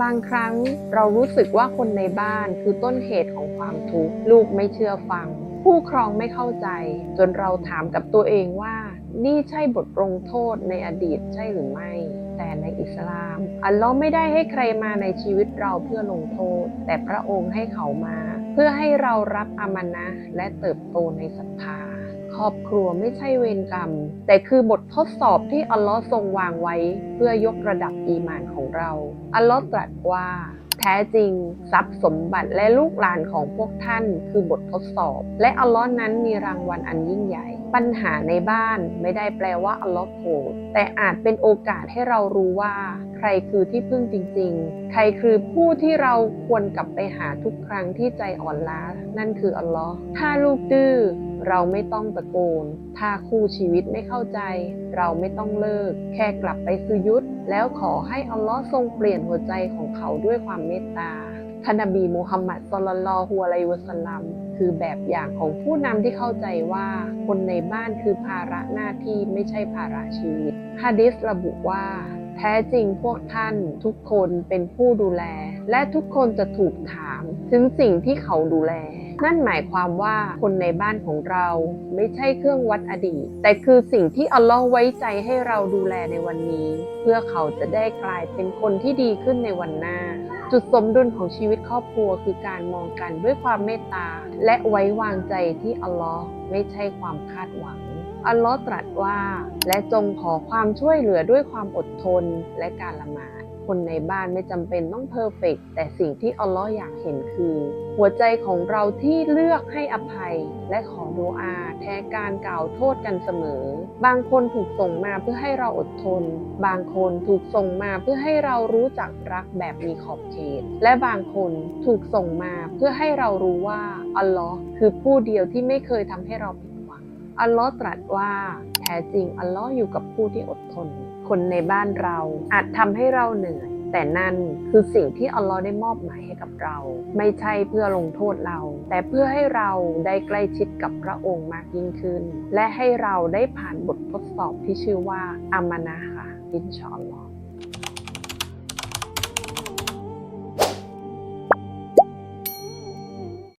บางครั้งเรารู้สึกว่าคนในบ้านคือต้นเหตุของความทุกข์ลูกไม่เชื่อฟัง ผู้ครองไม่เข้าใจ จนเราถามกับตัวเองว่า นี่ใช่บทลงโทษในอดีตใช่หรือไม่ แต่ในอิสลาม อัลลอฮ์ไม่ได้ให้ใครมาในชีวิตเราเพื่อลงโทษ แต่พระองค์ให้เขามา เพื่อให้เรารับอามานะและเติบโตในศรัทธา รอบครัวไม่ใช่เวรกรรม แต่คือบททดสอบที่อัลลอฮ์ทรงวางไว้ เพื่อยกระดับอีมานของเรา อัลลอฮ์ตรัสว่า แท้จริง ทรัพย์สมบัติและลูกหลานของพวกท่าน คือบททดสอบ และอัลลอฮ์นั้นมีรางวัลอันยิ่งใหญ่ ปัญหาในบ้านไม่ได้แปลว่าอัลลอฮ์โกรธแต่อาจเป็นโอกาสให้เรารู้ว่า ใครคือที่พึ่งจริง ๆ ใครคือผู้ที่เราควรกลับไปหาทุกครั้งที่ใจอ่อนล้า นั่นคืออัลลอฮ์ถ้าลูกดื้อเราไม่ต้องตะโกน ถ้าคู่ชีวิตไม่เข้าใจ เราไม่ต้องเลิก แค่กลับไปสุยุดแล้วขอให้อัลลอฮ์ทรงเปลี่ยนหัวใจของเขาด้วยความเมตตาท่านนบีมูฮัมมัดศ็อลลัลลอฮุอะลัยวะสัลลัมคือแบบอย่างของผู้นำที่เข้าใจว่า คนในบ้านคือภาระหน้าที่ไม่ใช่ภาระชีวิตฮะดิษระบุว่า แท้จริงพวกท่านทุกคนเป็นผู้ดูแล และทุกคนจะถูกถาม ถึงสิ่งที่เขาดูแล นั่นหมายความว่าคนในบ้านของเราไม่ใช่เครื่องวัดอดีต แต่คือสิ่งที่อัลลอฮ์ไว้ใจให้เราดูแลในวันนี้ เพื่อเขาจะได้กลายเป็นคนที่ดีขึ้นในวันหน้าจุดสมดุลของชีวิตครอบครัวคือการมองกันด้วยความเมตตา และไว้วางใจที่อัลลอฮ์ไม่ใช่ความคาดหวัง อัลลอฮ์ตรัสว่า และจงขอความช่วยเหลือด้วยความอดทนและการละหมาดคนในบ้านไม่จำเป็นต้องเพอร์เฟกต์แต่สิ่งที่อัลลอฮ์อยากเห็นคือ หัวใจของเราที่เลือกให้อภัย และขอดูอา แทนการกล่าวโทษกันเสมอ บางคนถูกส่งมาเพื่อให้เราอดทน บางคนถูกส่งมาเพื่อให้เรารู้จักรักแบบมีขอบเขต และบางคนถูกส่งมาเพื่อให้เรารู้ว่าอัลลอฮ์คือผู้เดียวที่ไม่เคยทำให้เราผิด อัลลอฮ์ตรัสว่าแท้จริงอัลลอฮ์อยู่กับผู้ที่อดทน คนในบ้านเราอาจทำให้เราเหนื่อย แต่นั่นคือสิ่งที่อัลลอฮ์ได้มอบหมายให้กับเรา ไม่ใช่เพื่อลงโทษเรา แต่เพื่อให้เราได้ใกล้ชิดกับพระองค์มากยิ่งขึ้น และให้เราได้ผ่านบททดสอบที่ชื่อว่าอามานะค่ะอินชาอัลลอฮ์